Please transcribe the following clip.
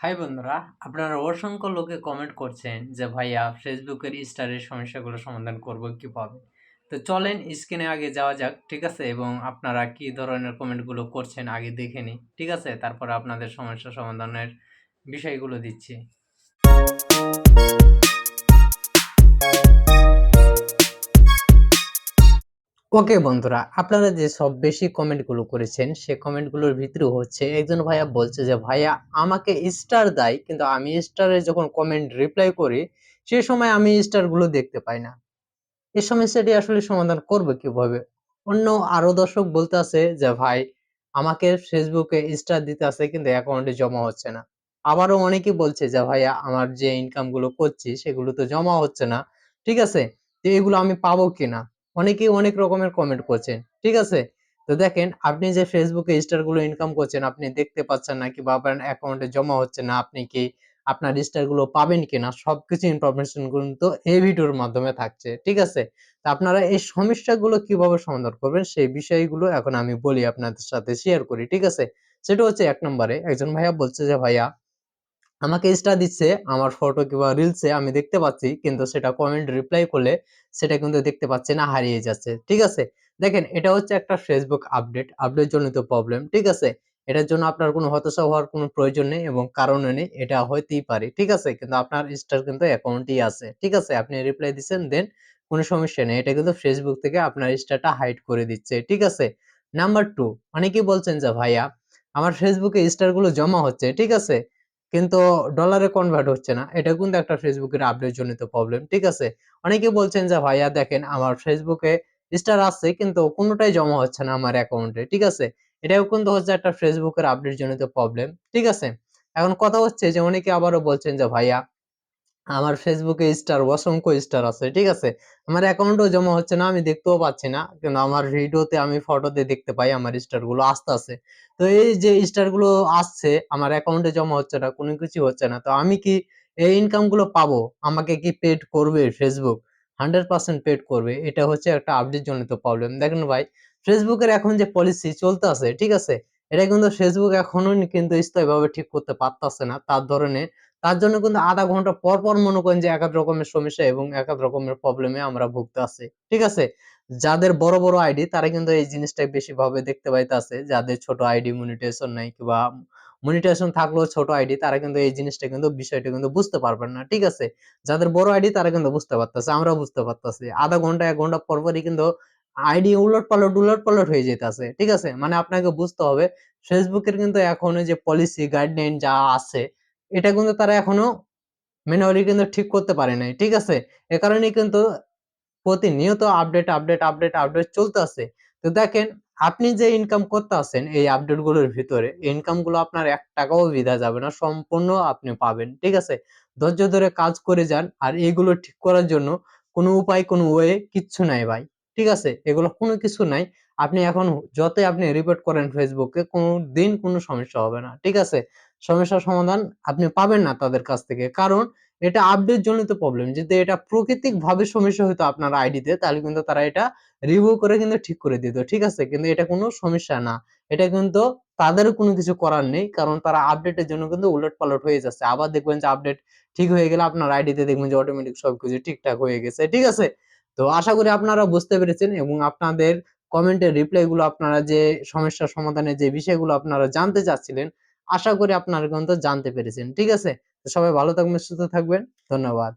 High বন্ধুরা, আপনারা অসংখ্য লোকে কমেন্ট করছেন যে, ভাইয়া, ফেসবুকের স্টারের সমস্যাগুলো সমাধান করব কীভাবে তো চলেন স্ক্রিনে আগে যাওয়া যাক, ঠিক আছে? এবং আপনারা কি ধরনের কমেন্টগুলো করছেন আগে দেখে নিই ঠিক আছে? তারপর আপনাদের সমস্যা সমাধানের বিষয়গুলো দিচ্ছি। ওকে বন্ধুরা, আপনারা যে সব বেশি কমেন্টগুলো করেছেন, সে কমেন্টগুলোর ভিতরে হচ্ছে একজন ভাইয়া বলছে যে, ভাইয়া, আমাকে স্টার দেয়, কিন্তু আমি স্টারে যখন কমেন্ট রিপ্লাই করি, সে সময় আমি স্টারগুলো দেখতে পাই না। এই সমস্যাটি আসলে সমাধান করবে কীভাবে? অন্য আরও দর্শক বলতে আছে যে, ভাই, আমাকে ফেসবুকে স্টার দিতে আছে, কিন্তু অ্যাকাউন্টে জমা হচ্ছে না। আবারও অনেকে বলছে যে, ভাইয়া, আমার যে ইনকামগুলো করছি, সেগুলো তো জমা হচ্ছে না। ঠিক আছে, তো এগুলো আমি পাবো কিনা? অনেকেই অনেক রকমের কমেন্ট করছেন, ঠিক আছে? তো দেখেন, আপনি যে ফেসবুকে স্টারগুলো ইনকাম করছেন, আপনি দেখতে পাচ্ছেন না কিংবা আপনার অ্যাকাউন্টে জমা হচ্ছে না, আপনি কি আপনার স্টারগুলো পাবেন কিনা, সবকিছু ইনফরমেশন কিন্তু এই ভিডিওর মাধ্যমে থাকছে, ঠিক আছে? তা আপনারা এই সমস্যাগুলো কীভাবে সমাধান করবেন, সেই বিষয়গুলো এখন আমি বলি আপনাদের সাথে শেয়ার করি, ঠিক আছে? সেটা হচ্ছে এক নম্বরে, একজন ভাইয়া বলছে যে, ভাইয়া আমাকে স্টার দিচ্ছে, আমার ফটো কিংবা রিলসে আমি দেখতে পাচ্ছি, কিন্তু সেটা কমেন্ট রিপ্লাই করলে সেটা কিন্তু দেখতে পাচ্ছি না, হারিয়ে যাচ্ছে। ঠিক আছে? দেখেন, এটা হচ্ছে একটা ফেসবুক আপডেট আপডেট জনিত প্রবলেম ঠিক আছে? এটার জন্য আপনার কোনো হতাশা হওয়ার কোনো প্রয়োজন নেই এবং কারণও নেই, এটা হইতেই পারে, ঠিক আছে? কিন্তু আপনার স্টার কিন্তু অ্যাকাউন্টই আছে, ঠিক আছে? আপনি রিপ্লাই দিচ্ছেন দেন কোনো সমস্যা নেই, এটা কিন্তু ফেসবুক থেকে আপনার স্টারটা হাইড করে দিচ্ছে, ঠিক আছে? নাম্বার টু অনেকেই বলছেন যে, ভাইয়া, আমার ফেসবুকে স্টারগুলো জমা হচ্ছে, ঠিক আছে? কিন্তু ডলারে কনভার্ট হচ্ছে না। এটা কিন্তু একটা ফেসবুকের আপডেট জনিত প্রবলেম ঠিক আছে? অনেকে বলছেন যে, ভাইয়া, দেখেন, আমার ফেসবুকে স্টার আছে কিন্তু কোনোটাই জমা হচ্ছে না আমার অ্যাকাউন্টে ঠিক আছে? এটাও কিন্তু হচ্ছে একটা ফেসবুকের আপডেট জনিত প্রবলেম ঠিক আছে? এখন কথা হচ্ছে যে, অনেকে আবারও বলছেন যে, ভাইয়া আমার ফেসবুকে স্টার অসংখ্য স্টার আছে, ঠিক আছে? আমার অ্যাকাউন্টও জমা হচ্ছে না, আমি দেখতেও পাচ্ছি না, কিন্তু আমার ভিডিওতে আমি ফটোতে দেখতে পাই আমার স্টারগুলো আসতে আছে তো এই যে স্টারগুলো আসছে, আমার অ্যাকাউন্টে জমা হচ্ছে না, কোনো কিছু হচ্ছে না, তো আমি কি এই ইনকামগুলো পাবো? আমাকে কি পেড করবে ফেসবুক হান্ড্রেড পার্সেন্ট পেড করবে, এটা হচ্ছে একটা আপডেট জনিত প্রবলেম দেখেন ভাই ফেসবুকের এখন যে পলিসি চলতে আছে, ঠিক আছে? এটা কিন্তু ফেসবুক এখনও কিন্তু স্থায়ীভাবে ঠিক করতে পারতেছে না, তার ধরনের তার জন্য কিন্তু আধা ঘণ্টা পর পর মনে করেন যে এক এক রকমের সমস্যা এবং এক এক রকমের প্রবলেমে আমরা ভুগতে আছি। ঠিক আছে? যাদের বড় বড় আইডি তারা কিন্তু এই জিনিসটাই বেশি ভাবে দেখতে পাইতেছে। যাদের ছোট আইডি মনিটাইজেশন নাই কিংবা মনিটাইজেশন থাকলেও ছোট আইডি তারা কিন্তু এই জিনিসটা কিন্তু, বিষয়টা কিন্তু বুঝতে পারবেন না। ঠিক আছে? যাদের বড় আইডি তারা কিন্তু বুঝতে পারতেছে, আমরা বুঝতে পারতেছি। আধা ঘণ্টা, এক ঘণ্টা পর পরই কিন্তু আইডি উলট পালট উলট পালট হয়ে যেতেছে ঠিক আছে? মানে আপনাকে বুঝতে হবে ফেসবুকের কিন্তু এখন যে পলিসি গাইডলাইন যা আছে এটা কিন্তু তারা এখনও ম্যানুয়ালি কিন্তু ঠিক করতে পারে নাই, ঠিক আছে? এ কারণে কিন্তু প্রতিনিয়ত আপডেট আপডেট আপডেট আপডেট চলতে আছে। তো দেখেন, আপনি যে ইনকাম করতে আছেন এই আপডেটগুলোর ভিতরে ইনকামগুলো আপনার এক টাকাও বিধা যাবে না, সম্পূর্ণ আপনি পাবেন, ঠিক আছে? ধৈর্য ধরে কাজ করে যান আর এগুলো ঠিক করার জন্য কোনো উপায়, কোনো ওয়ে কিচ্ছু নাই ভাই, ঠিক আছে? এগুলো কোনো কিছু নাই। আপনি এখন যতই আপনি রিপোর্ট করেন ফেসবুকে কোনো দিন কোনো সমস্যা হবে না। ঠিক আছে? সমস্যার সমাধান আপনি পাবেন না তাদের কাছ থেকে। কারণ এটা আপডেট জনিত প্রবলেম যদি এটা প্রাকৃতিক ভাবে সমস্যা হতো আপনার আইডিতে তাহলে কিন্তু তারা এটা রিভিউ করে কিন্তু ঠিক করে দিত। ঠিক আছে? কিন্তু এটা কোনো সমস্যা না। এটা কিন্তু তাদের কোনো কিছু করার নেই। কারণ তারা আপডেটের জন্য কিন্তু উলট পালট হয়ে যাচ্ছে। আবার দেখবেন যে আপডেট ঠিক হয়ে গেলে আপনার আইডিতে দেখবেন যে অটোমেটিক সবকিছু ঠিকঠাক হয়ে গেছে। ঠিক আছে? তো আশা করি আপনারা বুঝতে পেরেছেন এবং আপনাদের কমেন্টের রিপ্লাই গুলো আপনারা যে সমস্যার সমাধানের যে বিষয়গুলো আপনারা জানতে চাচ্ছিলেন, আশা করি আপনারা কিন্তু জানতে পেরেছেন। ঠিক আছে? সবাই ভালো থাকবেন, সুস্থ থাকবেন। ধন্যবাদ।